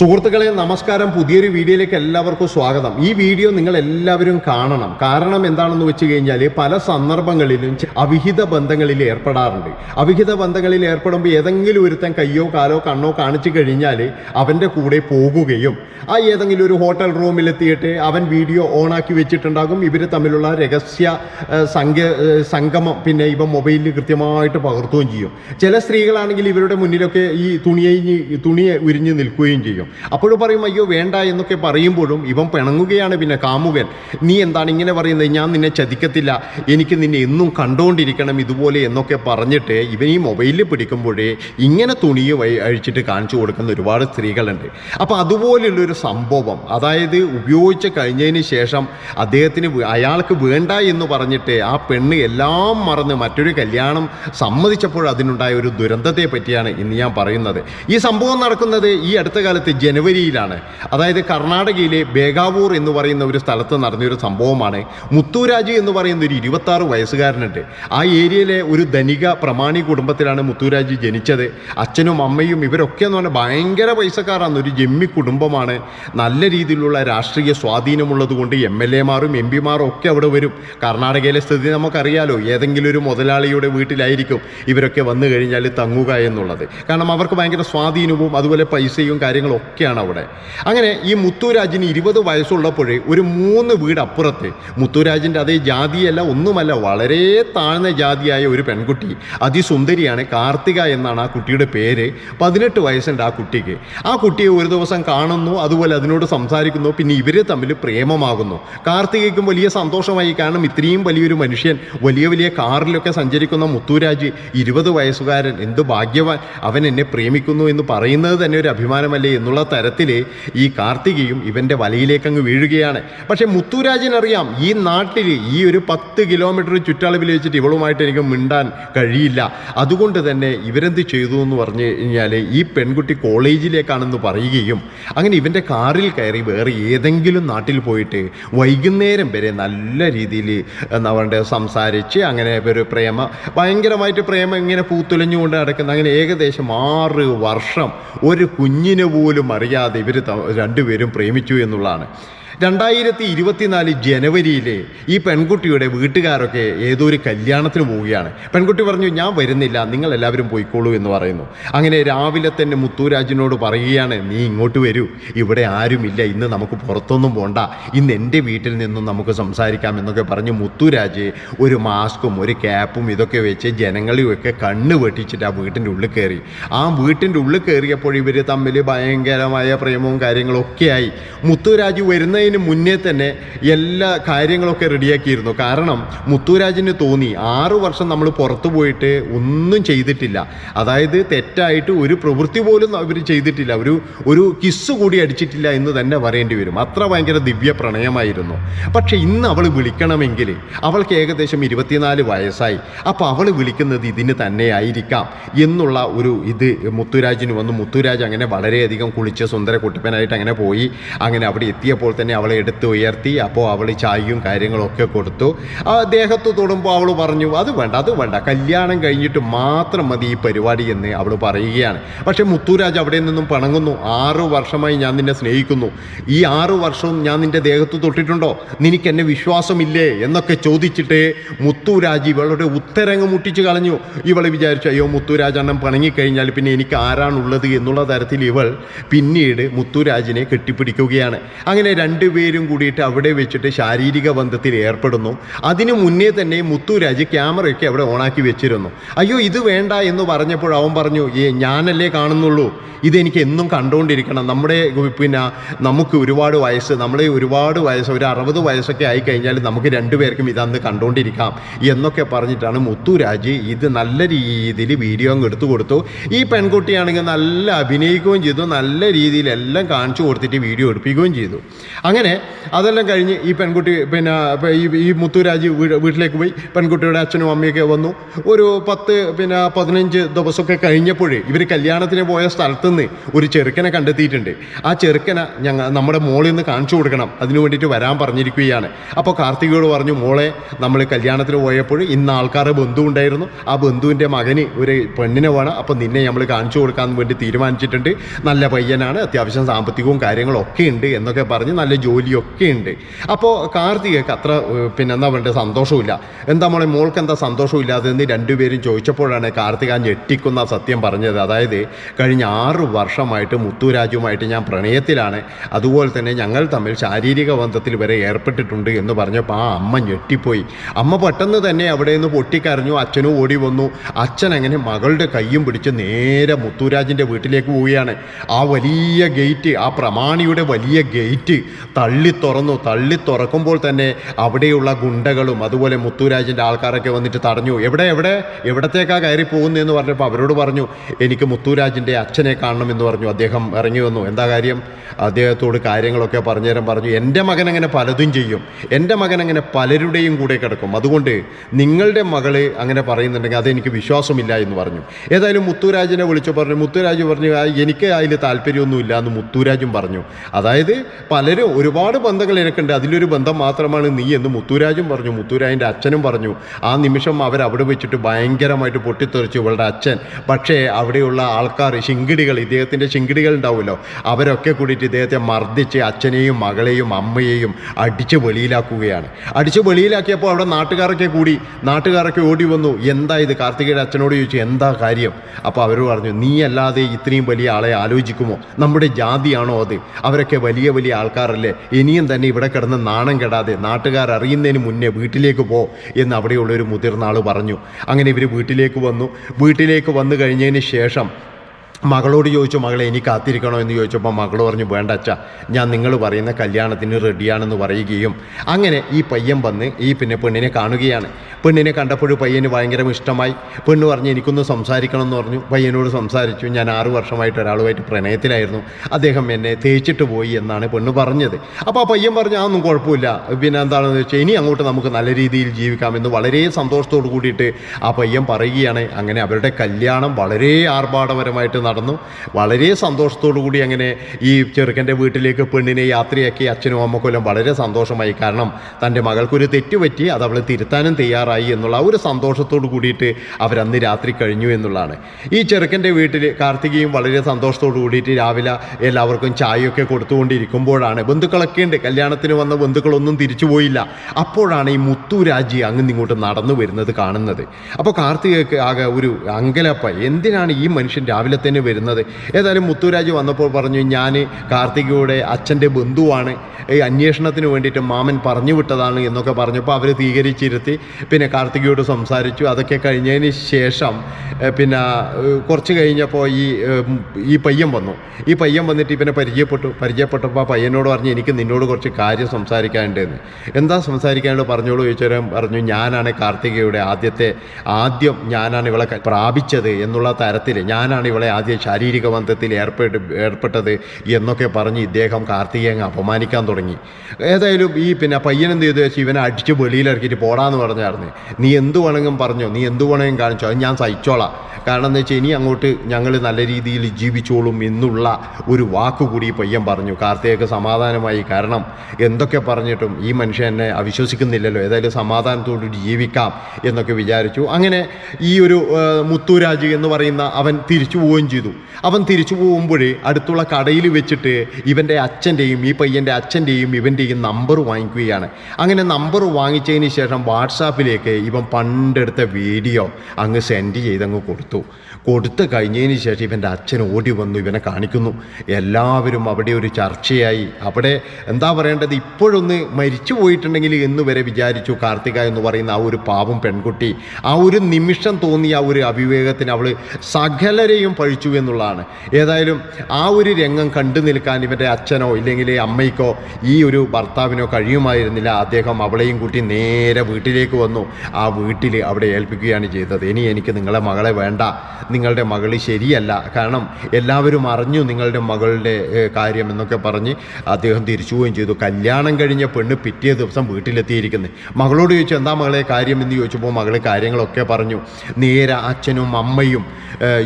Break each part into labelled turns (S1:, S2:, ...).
S1: സുഹൃത്തുക്കളെ നമസ്കാരം. പുതിയൊരു വീഡിയോയിലേക്ക് എല്ലാവർക്കും സ്വാഗതം. ഈ വീഡിയോ നിങ്ങൾ എല്ലാവരും കാണണം. കാരണം എന്താണെന്ന് വെച്ച് കഴിഞ്ഞാൽ പല സന്ദർഭങ്ങളിലും അവിഹിത ബന്ധങ്ങളിൽ ഏർപ്പെടാറുണ്ട്. അവിഹിത ബന്ധങ്ങളിൽ ഏർപ്പെടുമ്പോൾ ഏതെങ്കിലും ഒരുത്തൻ കയ്യോ കാലോ കണ്ണോ കാണിച്ചു കഴിഞ്ഞാൽ അവന്റെ കൂടെ പോകുകയും ആ ഏതെങ്കിലും ഒരു ഹോട്ടൽ റൂമിലെത്തിയിട്ട് അവൻ വീഡിയോ ഓണാക്കി വെച്ചിട്ടുണ്ടാകും. ഇവർ തമ്മിലുള്ള രഹസ്യ സംഖ്യ സംഗമം പിന്നെ ഇവ മൊബൈലിൽ കൃത്യമായിട്ട് പകർത്തുകയും ചെയ്യും. ചില സ്ത്രീകളാണെങ്കിൽ ഇവരുടെ മുന്നിലൊക്കെ ഈ തുണിയെ തുണിയെ ഉരിഞ്ഞ് നിൽക്കുകയും ചെയ്യും. അപ്പോഴും പറയും അയ്യോ വേണ്ട എന്നൊക്കെ പറയുമ്പോഴും ഇവൻ പിണങ്ങുകയാണ് പിന്നെ കാമുകൻ. നീ എന്താണ് ഇങ്ങനെ പറയുന്നത്? ഞാൻ നിന്നെ ചതിക്കത്തില്ല. എനിക്ക് നിന്നെ എന്നും കണ്ടുകൊണ്ടിരിക്കണം ഇതുപോലെ എന്നൊക്കെ പറഞ്ഞിട്ട് ഇവൻ ഈ മൊബൈലിൽ പിടിക്കുമ്പോഴേ ഇങ്ങനെ തുണിയെ അഴിച്ചിട്ട് കാണിച്ചു കൊടുക്കുന്ന ഒരുപാട് സ്ത്രീകളുണ്ട്. അപ്പോൾ അതുപോലുള്ളൊരു സംഭവം അതായത് ഉപയോഗിച്ച് കഴിഞ്ഞതിന് ശേഷം അദ്ദേഹത്തിന് അയാൾക്ക് വേണ്ട എന്ന് പറഞ്ഞിട്ട് ആ പെണ്ണ് എല്ലാം മറന്ന് മറ്റൊരു കല്യാണം സമ്മതിച്ചപ്പോൾ അതിനുണ്ടായ ഒരു ദുരന്തത്തെ പറ്റിയാണ് ഇന്ന് ഞാൻ പറയുന്നത്. ഈ സംഭവം നടക്കുന്നത് ഈ അടുത്ത കാലത്ത് ജനുവരിയിലാണ്. അതായത് കർണാടകയിലെ ബേഗാവൂർ എന്ന് പറയുന്ന ഒരു സ്ഥലത്ത് നടന്നൊരു സംഭവമാണ്. മുത്തുരാജ് എന്ന് പറയുന്ന ഒരു ഇരുപത്താറ് വയസ്സുകാരനുണ്ട്. ആ ഏരിയയിലെ ഒരു ധനിക പ്രമാണി കുടുംബത്തിലാണ് മുത്തുരാജ് ജനിച്ചത്. അച്ഛനും അമ്മയും ഇവരൊക്കെ എന്ന് പറഞ്ഞാൽ ഭയങ്കര പൈസക്കാരാണ്. ഒരു ജമ്മി കുടുംബമാണ്. നല്ല രീതിയിലുള്ള രാഷ്ട്രീയ സ്വാധീനമുള്ളത് കൊണ്ട് എം എൽ എമാരും എം പിമാരും ഒക്കെ അവിടെ വരും. കർണാടകയിലെ സ്ഥിതി നമുക്കറിയാലോ. ഏതെങ്കിലും ഒരു മുതലാളിയുടെ വീട്ടിലായിരിക്കും ഇവരൊക്കെ വന്നു കഴിഞ്ഞാൽ തങ്ങുക എന്നുള്ളത്. കാരണം അവർക്ക് ഭയങ്കര സ്വാധീനവും അതുപോലെ പൈസയും കാര്യങ്ങളും ഒക്കെയാണ് അവിടെ അങ്ങനെ ഈ മുത്തുരാജിന് ഇരുപത് വയസ്സുള്ളപ്പോഴേ ഒരു മൂന്ന് വീട് അപ്പുറത്ത് മുത്തുരാജിന്റെ അതേ ജാതിയല്ല ഒന്നുമല്ല വളരെ താഴ്ന്ന ജാതിയായ ഒരു പെൺകുട്ടി അതിസുന്ദരിയാണ് കാർത്തിക എന്നാണ് ആ കുട്ടിയുടെ പേര് പതിനെട്ട് വയസ്സുണ്ട് ആ കുട്ടിക്ക്. ആ കുട്ടിയെ ഒരു ദിവസം കാണുന്നു അതുപോലെ അതിനോട് സംസാരിക്കുന്നു പിന്നെ ഇവർ തമ്മിൽ പ്രേമമാകുന്നു. കാർത്തികയ്ക്കും വലിയ സന്തോഷമായി കാരണം ഇത്രയും വലിയൊരു മനുഷ്യൻ വലിയ വലിയ കാറിലൊക്കെ സഞ്ചരിക്കുന്ന മുത്തുരാജ് ഇരുപത് വയസ്സുകാരൻ എന്ത് ഭാഗ്യവാൻ അവൻ എന്നെ പ്രേമിക്കുന്നു എന്ന് പറയുന്നത് തന്നെ ഒരു അഭിമാനമല്ലേ എന്നുള്ള തരത്തിൽ ഈ കാർത്തികയും ഇവന്റെ വലയിലേക്ക് അങ്ങ് വീഴുകയാണ്. പക്ഷേ മുത്തുരാജിനറിയാം ഈ നാട്ടിൽ ഈ ഒരു പത്ത് കിലോമീറ്റർ ചുറ്റളവിൽ വെച്ചിട്ട് ഇവളുമായിട്ട് എനിക്ക് മിണ്ടാൻ കഴിയില്ല. അതുകൊണ്ട് തന്നെ ഇവരെന്ത് ചെയ്തു എന്ന് പറഞ്ഞു കഴിഞ്ഞാൽ ഈ പെൺകുട്ടി കോളേജിലേക്കാണെന്ന് പറയുകയും അങ്ങനെ ഇവന്റെ കാറിൽ കയറി വേറെ ഏതെങ്കിലും നാട്ടിൽ പോയിട്ട് വൈകുന്നേരം വരെ നല്ല രീതിയിൽ എന്താ പറയുക സംസാരിച്ച് അങ്ങനെ ഒരു പ്രേമ ഭയങ്കരമായിട്ട് പ്രേമം ഇങ്ങനെ പൂത്തുലഞ്ഞുകൊണ്ട് നടക്കുന്ന അങ്ങനെ ഏകദേശം ആറ് വർഷം ഒരു കുഞ്ഞിന് പോലും അറിയാതെ ഇവർ രണ്ടുപേരും പ്രേമിച്ചു എന്നുള്ളതാണ്. രണ്ടായിരത്തി ഇരുപത്തിനാല് ജനുവരിയിലെ ഈ പെൺകുട്ടിയുടെ വീട്ടുകാരൊക്കെ ഏതോ ഒരു കല്യാണത്തിന് പോവുകയാണ്. പെൺകുട്ടി പറഞ്ഞു ഞാൻ വരുന്നില്ല നിങ്ങൾ എല്ലാവരും പോയിക്കോളൂ എന്ന് പറയുന്നു. അങ്ങനെ രാവിലെ തന്നെ മുത്തുരാജിനോട് പറയുകയാണ് നീ ഇങ്ങോട്ട് വരൂ. ഇവിടെ ആരുമില്ല. ഇന്ന് നമുക്ക് പുറത്തൊന്നും പോണ്ട. ഇന്ന് എന്റെ വീട്ടിൽ നിന്നും നമുക്ക് സംസാരിക്കാം എന്നൊക്കെ പറഞ്ഞ് മുത്തുരാജ് ഒരു മാസ്കും ഒരു ക്യാപ്പും ഇതൊക്കെ വെച്ച് ജനങ്ങളെയൊക്കെ കണ്ണ് വെട്ടിച്ചിട്ട് ആ വീട്ടിന്റെ ഉള്ളിൽ കയറി. ആ വീട്ടിന്റെ ഉള്ളിൽ കയറിയപ്പോൾ ഇവർ തമ്മിൽ ഭയങ്കരമായ പ്രേമവും കാര്യങ്ങളും ഒക്കെയായി മുത്തുരാജ് വരുന്നതിന് മുന്നേ തന്നെ എല്ലാ കാര്യങ്ങളൊക്കെ റെഡിയാക്കിയിരുന്നു. കാരണം മുത്തുരാജിന് തോന്നി ആറു വർഷം നമ്മൾ പുറത്തു പോയിട്ട് ഒന്നും ചെയ്തിട്ടില്ല. അതായത് തെറ്റായിട്ട് ഒരു പ്രവൃത്തി പോലും അവർ ചെയ്തിട്ടില്ല. ഒരു ഒരു കിസ് കൂടി അടിച്ചിട്ടില്ല എന്ന് തന്നെ പറയേണ്ടി വരും. അത്ര ഭയങ്കര ദിവ്യ പ്രണയമായിരുന്നു. പക്ഷെ ഇന്ന് അവൾ വിളിക്കണമെങ്കിൽ അവൾക്ക് ഏകദേശം ഇരുപത്തിനാല് വയസ്സായി. അപ്പോൾ അവൾ വിളിക്കുന്നത് ഇതിന് തന്നെ ആയിരിക്കാം എന്നുള്ള ഒരു ഇത് മുത്തുരാജിന് വന്നു. മുത്തുരാജ് അങ്ങനെ വളരെയധികം കുളിച്ച് സുന്ദര കുട്ടിപ്പനായിട്ട് അങ്ങനെ പോയി. അങ്ങനെ അവിടെ എത്തിയപ്പോൾ തന്നെ അവളെ എടുത്ത് ഉയർത്തി അപ്പോൾ അവൾ ചായയും കാര്യങ്ങളൊക്കെ കൊടുത്തു. ദേഹത്ത് തൊടുമ്പോൾ അവൾ പറഞ്ഞു അത് വേണ്ട അത് വേണ്ട കല്യാണം കഴിഞ്ഞിട്ട് മാത്രം മതി ഈ പരിപാടി എന്ന് അവൾ പറയുകയാണ്. പക്ഷേ മുത്തുരാജ് അവിടെ നിന്നും പണങ്ങുന്നു. ആറു വർഷമായി ഞാൻ നിന്നെ സ്നേഹിക്കുന്നു. ഈ ആറു വർഷവും ഞാൻ നിന്റെ ദേഹത്ത് തൊട്ടിട്ടുണ്ടോ? നിനക്ക് എന്നെ വിശ്വാസമില്ലേ? എന്നൊക്കെ ചോദിച്ചിട്ട് മുത്തുരാജ് ഇവളുടെ ഉത്തരങ്ങ് മുട്ടിച്ച് കളഞ്ഞു. ഇവൾ വിചാരിച്ചു അയ്യോ മുത്തുരാജണ്ണം പണങ്ങിക്കഴിഞ്ഞാൽ പിന്നെ എനിക്ക് ആരാണുള്ളത്? എന്നുള്ള തരത്തിൽ ഇവൾ പിന്നീട് മുത്തുരാജിനെ കെട്ടിപ്പിടിക്കുകയാണ്. അങ്ങനെ രണ്ടുപേരും കൂടിയിട്ട് അവിടെ വെച്ചിട്ട് ശാരീരിക ബന്ധത്തിൽ ഏർപ്പെടുന്നു. അതിനു മുന്നേ തന്നെ മുത്തുരാജ് ക്യാമറയൊക്കെ അവിടെ ഓണാക്കി വെച്ചിരുന്നു. അയ്യോ ഇത് വേണ്ട എന്ന് പറഞ്ഞപ്പോൾ അവൻ പറഞ്ഞു ഏ ഞാനല്ലേ കാണുന്നുള്ളൂ. ഇതെനിക്ക് എന്നും കണ്ടുകൊണ്ടിരിക്കണം. നമ്മുടെ പിന്നെ നമുക്ക് ഒരുപാട് വയസ്സ് നമ്മളെ ഒരുപാട് വയസ്സ് ഒരു അറുപത് വയസ്സൊക്കെ ആയി കഴിഞ്ഞാൽ നമുക്ക് രണ്ടുപേർക്കും ഇതന്ന് കണ്ടുകൊണ്ടിരിക്കാം. എന്നൊക്കെ പറഞ്ഞിട്ടാണ് മുത്തുരാജ് ഇത് നല്ല രീതിയിൽ വീഡിയോ അങ്ങ് എടുത്തു കൊടുത്തു. ഈ പെൺകുട്ടിയാണെങ്കിൽ നല്ല അഭിനയിക്കുകയും ചെയ്തു നല്ല രീതിയിൽ എല്ലാം കാണിച്ചു കൊടുത്തിട്ട് വീഡിയോ എടുപ്പിക്കുകയും ചെയ്തു. അങ്ങനെ അതെല്ലാം കഴിഞ്ഞ് ഈ പെൺകുട്ടി പിന്നെ ഈ മുത്തുരാജ് വീട്ടിലേക്ക് പോയി. പെൺകുട്ടിയുടെ അച്ഛനും അമ്മയൊക്കെ വന്നു. ഒരു പത്ത് പിന്നെ പതിനഞ്ച് ദിവസമൊക്കെ കഴിഞ്ഞപ്പോഴേ ഇവർ കല്യാണത്തിന് പോയ സ്ഥലത്തുനിന്ന് ഒരു ചെറുക്കനെ കണ്ടെത്തിയിട്ടുണ്ട്. ആ ചെറുക്കനെ ഞങ്ങൾ നമ്മുടെ മോളിൽ നിന്ന് കാണിച്ചു കൊടുക്കണം. അതിനു വേണ്ടിയിട്ട് വരാൻ പറഞ്ഞിരിക്കുകയാണ്. അപ്പോൾ കാർത്തികയോട് പറഞ്ഞു മോളെ നമ്മൾ കല്യാണത്തിന് പോയപ്പോൾ ഇന്ന് ആൾക്കാരുടെ ബന്ധു ഉണ്ടായിരുന്നു. ആ ബന്ധുവിന്റെ മകന് ഒരു പെണ്ണിനെ വേണം. അപ്പോൾ നിന്നെ നമ്മൾ കാണിച്ചു കൊടുക്കാൻ വേണ്ടി തീരുമാനിച്ചിട്ടുണ്ട്. നല്ല പയ്യനാണ്. അത്യാവശ്യം സാമ്പത്തികവും കാര്യങ്ങളൊക്കെ ഉണ്ട് എന്നൊക്കെ പറഞ്ഞ് നല്ല ജോലിയൊക്കെ ഉണ്ട് അപ്പോൾ കാർത്തികയ്ക്ക് അത്ര പിന്നെ എന്താ പറയുക സന്തോഷമില്ല എന്താ മോളെ മോൾക്ക് എന്താ സന്തോഷമില്ലാതെന്ന് രണ്ടുപേരും ചോദിച്ചപ്പോഴാണ് കാർത്തിക ഞെട്ടിക്കുന്ന സത്യം പറഞ്ഞത്. അതായത് കഴിഞ്ഞ ആറ് വർഷമായിട്ട് മുത്തുരാജുമായിട്ട് ഞാൻ പ്രണയത്തിലാണ്. അതുപോലെ തന്നെ ഞങ്ങൾ തമ്മിൽ ശാരീരിക ബന്ധത്തിൽ വരെ ഏർപ്പെട്ടിട്ടുണ്ട് എന്ന് പറഞ്ഞപ്പോൾ ആ അമ്മ ഞെട്ടിപ്പോയി. അമ്മ പെട്ടെന്ന് തന്നെ അവിടെ നിന്ന് പൊട്ടിക്കരഞ്ഞു അച്ഛനും ഓടി വന്നു. അച്ഛൻ അങ്ങനെ മകളുടെ കൈയും പിടിച്ച് നേരെ മുത്തുരാജിന്റെ വീട്ടിലേക്ക് പോവുകയാണ്. ആ വലിയ ഗേറ്റ് ആ പ്രമാണിയുടെ വലിയ ഗേറ്റ് തള്ളി തുറന്നു തള്ളി തുറക്കുമ്പോൾ തന്നെ അവിടെയുള്ള ഗുണ്ടകളും അതുപോലെ മുത്തുരാജിന്റെ ആൾക്കാരൊക്കെ വന്നിട്ട് തടഞ്ഞു. എവിടെ എവിടെ? എവിടത്തേക്കാ കയറി പോകുന്നതെന്ന് പറഞ്ഞപ്പോൾ അവരോട് പറഞ്ഞു എനിക്ക് മുത്തുരാജിന്റെ അച്ഛനെ കാണണമെന്ന് പറഞ്ഞു. അദ്ദേഹം ഇറങ്ങി വന്നു. എന്താ കാര്യം? അദ്ദേഹത്തോട് കാര്യങ്ങളൊക്കെ പറഞ്ഞുതരാൻ പറഞ്ഞു. എന്റെ മകൻ അങ്ങനെ പലതും ചെയ്യും. എന്റെ മകൻ അങ്ങനെ പലരുടെയും കൂടെ കിടക്കും. അതുകൊണ്ട് നിങ്ങളുടെ മകൾ അങ്ങനെ പറയുന്നുണ്ടെങ്കിൽ അതെനിക്ക് വിശ്വാസമില്ല എന്ന് പറഞ്ഞു. ഏതായാലും മുത്തുരാജിനെ വിളിച്ചു പറഞ്ഞു. മുത്തുരാജ് പറഞ്ഞു എനിക്ക് അതിൽ താല്പര്യമൊന്നുമില്ല എന്ന് മുത്തുരാജും പറഞ്ഞു. അതായത് പലരും ഒരുപാട് ബന്ധങ്ങൾ എനിക്കുണ്ട്. അതിലൊരു ബന്ധം മാത്രമാണ് നീ എന്ന് മുത്തുരാജും പറഞ്ഞു. മുത്തുരാജിന്റെ അച്ഛനും പറഞ്ഞു. ആ നിമിഷം അവർ അവിടെ വെച്ചിട്ട് ഭയങ്കരമായിട്ട് പൊട്ടിത്തെറിച്ചു ഇവളുടെ അച്ഛൻ. പക്ഷേ അവിടെയുള്ള ആൾക്കാർ ശിങ്കിടികൾ ഇദ്ദേഹത്തിന്റെ ശിങ്കിടികൾ ഉണ്ടാവുമല്ലോ. അവരൊക്കെ കൂടിയിട്ട് ഇദ്ദേഹത്തെ മർദ്ദിച്ച് അച്ഛനെയും മകളെയും അമ്മയെയും അടിച്ച് വെളിയിലാക്കുകയാണ്. അടിച്ച് വെളിയിലാക്കിയപ്പോൾ അവിടെ നാട്ടുകാരൊക്കെ കൂടി നാട്ടുകാരൊക്കെ ഓടി വന്നു. എന്താ ഇത്? കാർത്തികയുടെ അച്ഛനോട് ചോദിച്ചു. എന്താ കാര്യം? അപ്പോൾ അവർ പറഞ്ഞു നീ അല്ലാതെ ഇത്രയും വലിയ ആളെ ആലോചിക്കുമോ? നമ്മുടെ ജാതിയാണോ അത്? അവരൊക്കെ വലിയ വലിയ ആൾക്കാരല്ലേ. ഇനിയും തന്നെ ഇവിടെ കിടന്ന് നാണം കെടാതെ നാട്ടുകാർ അറിയുന്നതിന് മുന്നേ വീട്ടിലേക്ക് പോ എന്ന് അവിടെയുള്ള ഒരു മുതിർന്ന ആൾ പറഞ്ഞു. അങ്ങനെ ഇവർ വീട്ടിലേക്ക് വന്നു. വീട്ടിലേക്ക് വന്നു കഴിഞ്ഞതിന് ശേഷം മകളോട് ചോദിച്ചു മകളെ എനിക്ക് കാത്തിരിക്കണോ? എന്ന് ചോദിച്ചപ്പോൾ മകൾ പറഞ്ഞു വേണ്ട അച്ഛ ഞാൻ നിങ്ങൾ പറയുന്ന കല്യാണത്തിന് റെഡിയാണെന്ന് പറയുകയും അങ്ങനെ ഈ പയ്യൻ വന്ന് ഈ പിന്നെ പെണ്ണിനെ കാണുകയാണ്. പെണ്ണിനെ കണ്ടപ്പോൾ പയ്യന് ഭയങ്കര ഇഷ്ടമായി. പെണ്ണ് പറഞ്ഞ് എനിക്കൊന്ന് സംസാരിക്കണം എന്ന് പറഞ്ഞു. പയ്യനോട് സംസാരിച്ചു ഞാൻ ആറു വർഷമായിട്ട് ഒരാളുമായിട്ട് പ്രണയത്തിലായിരുന്നു. അദ്ദേഹം എന്നെ തേച്ചിട്ട് പോയി എന്നാണ് പെണ്ണ് പറഞ്ഞത്. അപ്പോൾ ആ പയ്യൻ പറഞ്ഞു അതൊന്നും കുഴപ്പമില്ല. പിന്നെ എന്താണെന്ന് വെച്ചാൽ ഇനി അങ്ങോട്ട് നമുക്ക് നല്ല രീതിയിൽ ജീവിക്കാമെന്ന് വളരെ സന്തോഷത്തോടു കൂടിയിട്ട് ആ പയ്യൻ പറയുകയാണ്. അങ്ങനെ അവരുടെ കല്യാണം വളരെ ആർഭാടപരമായിട്ട് നടന്നു. വളരെ സന്തോഷത്തോടു കൂടി അങ്ങനെ ഈ ചെറുക്കന്റെ വീട്ടിലേക്ക് പെണ്ണിനെ യാത്രയാക്കി അച്ഛനും അമ്മക്കൊല്ലം വളരെ സന്തോഷമായി. കാരണം തന്റെ മകൾക്കൊരു തെറ്റുപറ്റി അത് അവൾ തിരുത്താനും തയ്യാറായി എന്നുള്ള ഒരു സന്തോഷത്തോടു കൂടിയിട്ട് അവരന്ന് രാത്രി കഴിഞ്ഞു എന്നുള്ളതാണ്. ഈ ചെറുക്കന്റെ വീട്ടിൽ കാർത്തികയും വളരെ സന്തോഷത്തോടു കൂടിയിട്ട് രാവിലെ എല്ലാവർക്കും ചായയൊക്കെ കൊടുത്തുകൊണ്ടിരിക്കുമ്പോഴാണ് ബന്ധുക്കളൊക്കെ ഉണ്ട്. കല്യാണത്തിന് വന്ന ബന്ധുക്കളൊന്നും തിരിച്ചു പോയില്ല. അപ്പോഴാണ് ഈ മുത്തുരാജി അങ്ങ് ഇങ്ങോട്ട് നടന്നു വരുന്നത് കാണുന്നത്. അപ്പോൾ കാർത്തികയ്ക്ക് ആകെ ഒരു അങ്കലപ്പ എന്തിനാണ് ഈ മനുഷ്യൻ രാവിലെ തന്നെ വരുന്നത്. ഏതായാലും മുത്തുരാജ് വന്നപ്പോൾ പറഞ്ഞു ഞാൻ കാർത്തികയുടെ അച്ഛന്റെ ബന്ധുവാണ്. ഈ അന്വേഷണത്തിന് വേണ്ടിയിട്ട് മാമൻ പറഞ്ഞു വിട്ടതാണ് എന്നൊക്കെ പറഞ്ഞപ്പോൾ അവർ സ്വീകരിച്ചിരുത്തി. പിന്നെ കാർത്തികയോട് സംസാരിച്ചു. അതൊക്കെ കഴിഞ്ഞതിന് ശേഷം പിന്നെ കുറച്ച് കഴിഞ്ഞപ്പോൾ ഈ ഈ പയ്യൻ വന്നു. ഈ പയ്യൻ വന്നിട്ട് ഇവനെ പരിചയപ്പെട്ടു. പരിചയപ്പെട്ടപ്പോൾ ആ പയ്യനോട് പറഞ്ഞു എനിക്ക് നിന്നോട് കുറച്ച് കാര്യം സംസാരിക്കാനുണ്ടെന്ന്. എന്താ സംസാരിക്കാനുള്ളത്? പറഞ്ഞോളൂ ചോദിച്ചാലും പറഞ്ഞു ഞാനാണ് കാർത്തികയുടെ ആദ്യത്തെ ആദ്യം ഞാനാണ് ഇവളെ പ്രാപിച്ചത് എന്നുള്ള തരത്തിൽ ഞാനാണ് ഇവളെ ആദ്യം ശാരീരിക ബന്ധത്തിൽ ഏർപ്പെട്ട് ഏർപ്പെട്ടത് എന്നൊക്കെ പറഞ്ഞ് ഇദ്ദേഹം കാർത്തികയെ അങ്ങ് അപമാനിക്കാൻ തുടങ്ങി. ഏതായാലും ഈ പിന്നെ പയ്യനെന്ത് ചെയ്തു വെച്ചാൽ ഇവനെ അടിച്ച് വെളിയിലിറക്കിയിട്ട് പോടാന്ന് പറഞ്ഞായിരുന്നു. നീ എന്ത് വേണമെങ്കിലും പറഞ്ഞോ നീ എന്ത് വേണമെങ്കിലും കാണിച്ചോ അത് ഞാൻ സഹിച്ചോളാം. കാരണം എന്താ വെച്ചാൽ ഇനി അങ്ങോട്ട് ഞങ്ങൾ നല്ല രീതിയിൽ ജീവിച്ചോളും എന്നുള്ള ഒരു വാക്ക് കൂടി പയ്യൻ പറഞ്ഞു. കാർത്തികയ്ക്ക് സമാധാനമായി. കാരണം എന്തൊക്കെ പറഞ്ഞിട്ടും ഈ മനുഷ്യൻ എന്നെ അവിശ്വസിക്കുന്നില്ലല്ലോ. ഏതായാലും സമാധാനത്തോടു ജീവിക്കാം എന്നൊക്കെ വിചാരിച്ചു. അങ്ങനെ ഈ ഒരു മുത്തുരാജ് എന്ന് പറയുന്ന അവൻ തിരിച്ചു പോവുകയും ചെയ്തു. അവൻ തിരിച്ചു പോകുമ്പോഴേ അടുത്തുള്ള കടയിൽ വെച്ചിട്ട് ഇവന്റെ അച്ഛന്റെയും ഈ പയ്യന്റെ അച്ഛന്റെയും ഇവന്റെയും നമ്പർ വാങ്ങിക്കുകയാണ്. അങ്ങനെ നമ്പർ വാങ്ങിച്ചതിന് ശേഷം വാട്സാപ്പിലേക്ക് ഇവൻ പണ്ടെടുത്ത വീഡിയോ അങ്ങ് സെൻഡ് ചെയ്തങ്ങ് കൊടുത്തു. കൊടുത്തു കഴിഞ്ഞതിന് ശേഷം ഇവന്റെ അച്ഛൻ ഓടി വന്നു ഇവനെ കാണിക്കുന്നു. എല്ലാവരും അവിടെ ഒരു ചർച്ചയായി. അവിടെ എന്താ പറയേണ്ടത്? ഇപ്പോഴൊന്ന് മരിച്ചു പോയിട്ടുണ്ടെങ്കിൽ എന്ന് വരെ വിചാരിച്ചു കാർത്തിക എന്ന് പറയുന്ന ആ ഒരു പാവം പെൺകുട്ടി. ആ ഒരു നിമിഷം തോന്നിയ ആ ഒരു അവിവേകത്തിന് അവൾ സകലരെയും പഴിച്ചു എന്നുള്ളതാണ്. ഏതായാലും ആ ഒരു രംഗം കണ്ടു നിൽക്കാൻ ഇവന്റെ അച്ഛനോ ഇല്ലെങ്കിൽ അമ്മയ്ക്കോ ഈ ഒരു ഭർത്താവിനോ കഴിയുമായിരുന്നില്ല. അദ്ദേഹം അവളെയും കൂട്ടി നേരെ വീട്ടിലേക്ക് വന്നു. ആ വീട്ടിൽ അവിടെ ഏൽപ്പിക്കുകയാണ് ചെയ്തത്. ഇനി എനിക്ക് നിങ്ങളെ മകളെ വേണ്ട. നിങ്ങളുടെ മകൾ ശരിയല്ല. കാരണം എല്ലാവരും അറിഞ്ഞു നിങ്ങളുടെ മകളുടെ കാര്യം എന്നൊക്കെ പറഞ്ഞ് അദ്ദേഹം തിരിച്ചു പോവുകയും ചെയ്തു. കല്യാണം കഴിഞ്ഞ പെണ്ണ് പിറ്റേ ദിവസം വീട്ടിലെത്തിയിരിക്കുന്നത് മകളോട് ചോദിച്ചു എന്താ മകളെ കാര്യം? എന്ന് ചോദിച്ചപ്പോൾ മകൾ കാര്യങ്ങളൊക്കെ പറഞ്ഞു. നേരെ അച്ഛനും അമ്മയും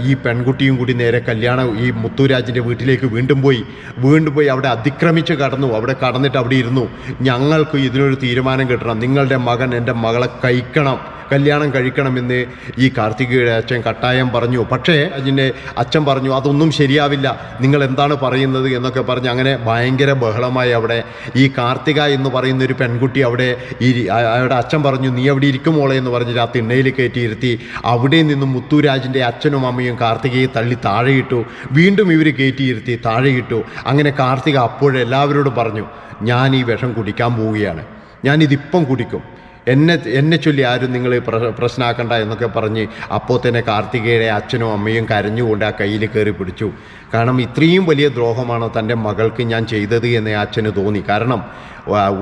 S1: ഈ പെൺകുട്ടിയും കൂടി നേരെ കല്യാണം ഈ മുത്തുരാജിന്റെ വീട്ടിലേക്ക് വീണ്ടും പോയി. വീണ്ടും പോയി അവിടെ അതിക്രമിച്ച് കടന്നു. അവിടെ കടന്നിട്ട് അവിടെ ഇരുന്നു. ഞങ്ങൾക്ക് ഇതിനൊരു തീരുമാനം കിട്ടണം. നിങ്ങളുടെ മകൻ എന്റെ മകളെ കഴിക്കണം. കല്യാണം കഴിക്കണമെന്ന് ഈ കാർത്തികയുടെ അച്ഛൻ കട്ടായം പറഞ്ഞു. പക്ഷേ അതിന്റെ അച്ഛൻ പറഞ്ഞു അതൊന്നും ശരിയാവില്ല. നിങ്ങൾ എന്താണ് പറയുന്നത്? എന്നൊക്കെ പറഞ്ഞ് അങ്ങനെ ഭയങ്കര ബഹളമായി അവിടെ. ഈ കാർത്തിക എന്ന് പറയുന്ന ഒരു പെൺകുട്ടി അവിടെ ഈ അവിടെ അച്ഛൻ പറഞ്ഞു നീ അവിടെ ഇരിക്കുമോളെ എന്ന് പറഞ്ഞിട്ട് ആ തിണ്ണയിൽ കയറ്റിയിരുത്തി അവിടെ നിന്നും മുത്തുരാജിന്റെ അച്ഛനും അമ്മയും കാർത്തികയെ തള്ളി താഴെയിട്ടു. വീണ്ടും ഇവർ കയറ്റിയിരുത്തി താഴെയിട്ടു. അങ്ങനെ കാർത്തിക അപ്പോഴെല്ലാവരോടും പറഞ്ഞു ഞാൻ ഈ വിഷം കുടിക്കാൻ പോവുകയാണ്. ഞാനിതിപ്പം കുടിക്കും. എന്നെ എന്നെ ചൊല്ലി ആരും നിങ്ങൾ പ്ര പ്രശ്നമാക്കണ്ട എന്നൊക്കെ പറഞ്ഞ് അപ്പോൾ തന്നെ കാർത്തികയുടെ അച്ഛനും അമ്മയും കരഞ്ഞുകൊണ്ട് ആ കയ്യിൽ കയറി പിടിച്ചു. കാരണം ഇത്രയും വലിയ ദ്രോഹമാണോ തന്റെ മകൾക്ക് ഞാൻ ചെയ്തത് എന്ന് അച്ഛന് തോന്നി. കാരണം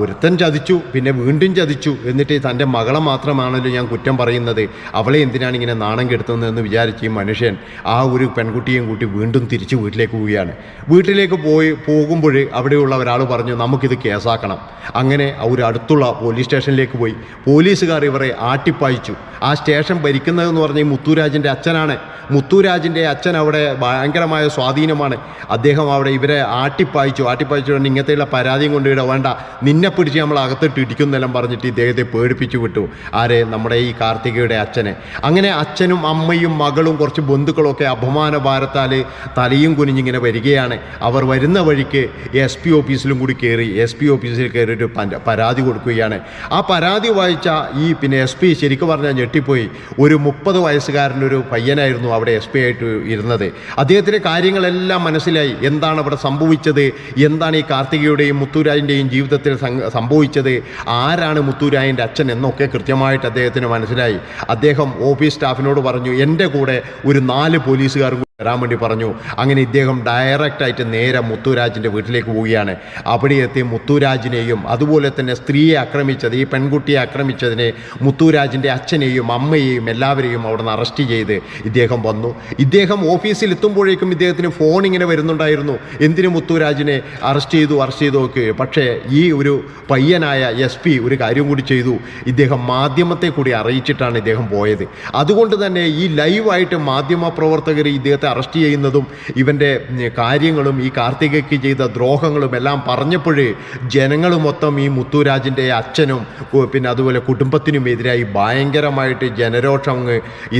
S1: ഒരുത്തൻ ചതിച്ചു പിന്നെ വീണ്ടും ചതിച്ചു എന്നിട്ട് തന്റെ മകളെ മാത്രമാണല്ലോ ഞാൻ കുറ്റം പറയുന്നത്. അവളെ എന്തിനാണ് ഇങ്ങനെ നാണം കെടുത്തുന്നതെന്ന് വിചാരിച്ച് ഈ മനുഷ്യൻ ആ ഒരു പെൺകുട്ടിയും കൂട്ടി വീണ്ടും തിരിച്ച് വീട്ടിലേക്ക് പോവുകയാണ്. വീട്ടിലേക്ക് പോയി പോകുമ്പോൾ അവിടെയുള്ള ഒരാൾ പറഞ്ഞു നമുക്കിത് കേസാക്കണം. അങ്ങനെ ഒരു അടുത്തുള്ള പോലീസ് സ്റ്റേഷനിലേക്ക് പോയി. പോലീസുകാർ ഇവരെ ആട്ടിപ്പായിച്ചു. ആ സ്റ്റേഷൻ ഭരിക്കുന്നതെന്ന് പറഞ്ഞാൽ ഈ മുത്തുരാജിന്റെ അച്ഛനാണ്. മുത്തുരാജിന്റെ അച്ഛൻ അവിടെ ഭയങ്കരമായ സ്വാധീനമാണ്. അദ്ദേഹം അവിടെ ഇവരെ ആട്ടിപ്പായിച്ചു. ആട്ടിപ്പായിച്ചുകൊണ്ട് ഇങ്ങനത്തെയുള്ള പരാതിയും കൊണ്ട് ഇവിടെ വേണ്ട നിന്നെ പിടിച്ച് നമ്മൾ അകത്തിട്ട് ഇടിക്കുന്നെല്ലാം പറഞ്ഞിട്ട് ഇദ്ദേഹത്തെ പേടിപ്പിച്ചു വിട്ടു. ആരെ? നമ്മുടെ ഈ കാർത്തികയുടെ അച്ഛനെ. അങ്ങനെ അച്ഛനും അമ്മയും മകളും കുറച്ച് ബന്ധുക്കളൊക്കെ അപമാന ഭാരത്താൽ തലയും കുനിഞ്ഞിങ്ങനെ വരികയാണ്. അവർ വരുന്ന വഴിക്ക് എസ് പി ഓഫീസിലും കൂടി കയറി എസ് പി ഓഫീസിൽ കയറിയിട്ട് പര- പരാതി കൊടുക്കുകയാണ്. ആ പരാതി വായിച്ച ഈ പിന്നെ എസ് പി ശരിക്കും പറഞ്ഞാൽ ഞെട്ടിപ്പോയി. ഒരു മുപ്പത് വയസ്സുകാരനൊരു പയ്യനായിരുന്നു അവിടെ എസ് പി ആയിട്ട് ഇരുന്നത്. അദ്ദേഹത്തിന് കാര്യങ്ങളെല്ലാം മനസ്സിലായി. എന്താണ് അവിടെ സംഭവിച്ചത്? എന്താണ് ഈ കാർത്തികയുടെയും മുത്തുരാജിന്റെയും ജീവിതത്തിൽ സംഭവിച്ചത്? ആരാണ് മുത്തുരാജിന്റെ അച്ഛൻ എന്നൊക്കെ കൃത്യമായിട്ട് അദ്ദേഹത്തിന് മനസ്സിലായി. അദ്ദേഹം ഓഫീസ് സ്റ്റാഫിനോട് പറഞ്ഞു എന്റെ കൂടെ ഒരു നാല് പോലീസുകാരും കൂടി വരാൻ വേണ്ടി പറഞ്ഞു. അങ്ങനെ ഇദ്ദേഹം ഡയറക്റ്റായിട്ട് നേരെ മുത്തുരാജിന്റെ വീട്ടിലേക്ക് പോവുകയാണ്. അവിടെ എത്തി മുത്തുരാജിനെയും അതുപോലെ തന്നെ സ്ത്രീയെ ആക്രമിച്ചത് ഈ പെൺകുട്ടിയെ ആക്രമിച്ചതിനെ മുത്തുരാജിന്റെ അച്ഛനെയും അമ്മയെയും എല്ലാവരെയും അവിടെ നിന്ന് അറസ്റ്റ് ചെയ്ത് ഇദ്ദേഹം വന്നു. ഇദ്ദേഹം ഓഫീസിൽ എത്തുമ്പോഴേക്കും ഇദ്ദേഹത്തിന് ഫോൺ ഇങ്ങനെ വരുന്നുണ്ടായിരുന്നു. എന്തിനു മുത്തുരാജിനെ അറസ്റ്റ് ചെയ്തു അറസ്റ്റ് ചെയ്തു ഒക്കെ. പക്ഷേ ഈ ഒരു പയ്യനായ എസ് പി ഒരു കാര്യം കൂടി ചെയ്തു. ഇദ്ദേഹം മാധ്യമത്തെ കൂടി അറിയിച്ചിട്ടാണ് ഇദ്ദേഹം പോയത്. അതുകൊണ്ട് തന്നെ ഈ ലൈവായിട്ട് മാധ്യമ പ്രവർത്തകർ ഇദ്ദേഹത്തെ അറസ്റ്റ് ചെയ്യുന്നതും ഇവന്റെ കാര്യങ്ങളും ഈ കാർത്തികയ്ക്ക് ചെയ്ത ദ്രോഹങ്ങളും എല്ലാം പറഞ്ഞപ്പോഴേ ജനങ്ങൾ മൊത്തം ഈ മുത്തുരാജിന്റെ അച്ഛനും പിന്നെ അതുപോലെ കുടുംബത്തിനും എതിരായി ഭയങ്കരമായിട്ട് ജനരോഷം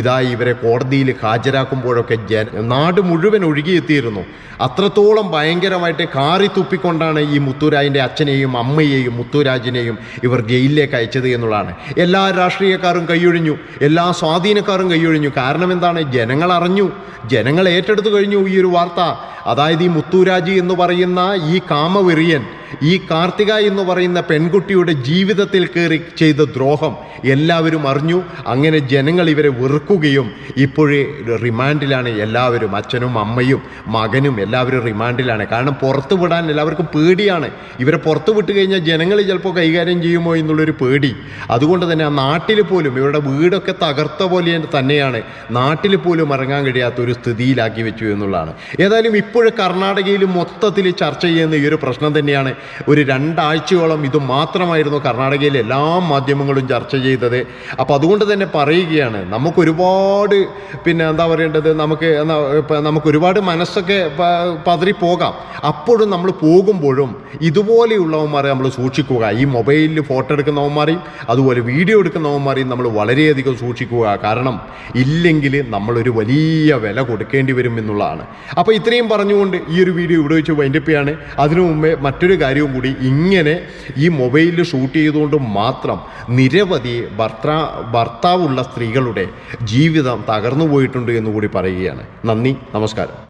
S1: ഇതായി ഇവരെ കോടതിയിൽ ഹാജരാക്കുമ്പോഴൊക്കെ ജന നാട് മുഴുവൻ ഒഴുകിയെത്തിയിരുന്നു. അത്രത്തോളം ഭയങ്കരമായിട്ട് കാറി തുപ്പിക്കൊണ്ടാണ് ഈ മുത്തുരാജിന്റെ അച്ഛനെയും അമ്മയെയും മുത്തുരാജിനെയും ഇവർ ജയിലിലേക്ക് അയച്ചത് എന്നുള്ളതാണ്. എല്ലാ രാഷ്ട്രീയക്കാരും കൈയൊഴിഞ്ഞു എല്ലാ സ്വാധീനക്കാരും കൈയൊഴിഞ്ഞു. കാരണം എന്താണ്? ജനങ്ങൾ അറിഞ്ഞു ജനങ്ങൾ ഏറ്റെടുത്തു കഴിഞ്ഞു ഈ ഒരു വാർത്ത. അതായത് ഈ മുത്തുരാജി എന്ന് പറയുന്ന ഈ കാമവെറിയൻ ഈ കാർത്തിക എന്ന് പറയുന്ന പെൺകുട്ടിയുടെ ജീവിതത്തിൽ കയറി ചെയ്ത ദ്രോഹം എല്ലാവരും അറിഞ്ഞു. അങ്ങനെ ജനങ്ങൾ ഇവരെ വെറുക്കുകയും ഇപ്പോഴേ റിമാൻഡിലാണ് എല്ലാവരും അച്ഛനും അമ്മയും മകനും എല്ലാവരും റിമാൻഡിലാണ്. കാരണം പുറത്തു വിടാൻ എല്ലാവർക്കും പേടിയാണ്. ഇവരെ പുറത്തു വിട്ട് കഴിഞ്ഞാൽ ജനങ്ങൾ ചിലപ്പോൾ കൈകാര്യം ചെയ്യുമോ എന്നുള്ളൊരു പേടി. അതുകൊണ്ട് തന്നെ ആ നാട്ടിൽ പോലും ഇവരുടെ വീടൊക്കെ തകർത്ത പോലെ തന്നെയാണ് നാട്ടിൽ പോലും ഇറങ്ങാൻ കഴിയാത്ത ഒരു സ്ഥിതിയിലാക്കി വെച്ചു എന്നുള്ളതാണ്. ഏതായാലും ഇപ്പോഴും കർണാടകയിൽ മൊത്തത്തിൽ ചർച്ച ചെയ്യുന്ന ഈ ഒരു പ്രശ്നം തന്നെയാണ്. ഒരു രണ്ടാഴ്ചയോളം ഇത് മാത്രമായിരുന്നു കർണാടകയിലെ എല്ലാ മാധ്യമങ്ങളും ചർച്ച ചെയ്തത്. അപ്പോൾ അതുകൊണ്ട് തന്നെ പറയുകയാണ് നമുക്ക് ഒരുപാട് പിന്നെ എന്താ പറയേണ്ടത്? നമുക്ക് നമുക്ക് ഒരുപാട് മനസ്സൊക്കെ പ- പതറിപ്പോകാം അപ്പോഴും നമ്മൾ പോകുമ്പോഴും ഇതുപോലെയുള്ളവന്മാരെ നമ്മൾ സൂക്ഷിക്കുക. ഈ മൊബൈലിൽ ഫോട്ടോ എടുക്കുന്നവന്മാരെയും അതുപോലെ വീഡിയോ എടുക്കുന്നവന്മാരെയും നമ്മൾ വളരെയധികം സൂക്ഷിക്കുക. കാരണം ഇല്ലെങ്കിൽ നമ്മളൊരു വലിയ വില കൊടുക്കേണ്ടി വരും എന്നുള്ളതാണ്. അപ്പോൾ ഇത്രയും പറഞ്ഞുകൊണ്ട് ഈ ഒരു വീഡിയോ ഇവിടെ വെച്ച് വൈൻഡപ്പ് ചെയ്യാണ്. അതിനു മുമ്പേ മറ്റൊരു കാര്യവും കൂടി ഇങ്ങനെ ഈ മൊബൈലിൽ ഷൂട്ട് ചെയ്തുകൊണ്ട് മാത്രം നിരവധി ഭർത്താ ഭർത്താവുള്ള സ്ത്രീകളുടെ ജീവിതം തകർന്നു പോയിട്ടുണ്ട് എന്ന് കൂടി പറയുകയാണ്. നന്ദി നമസ്കാരം.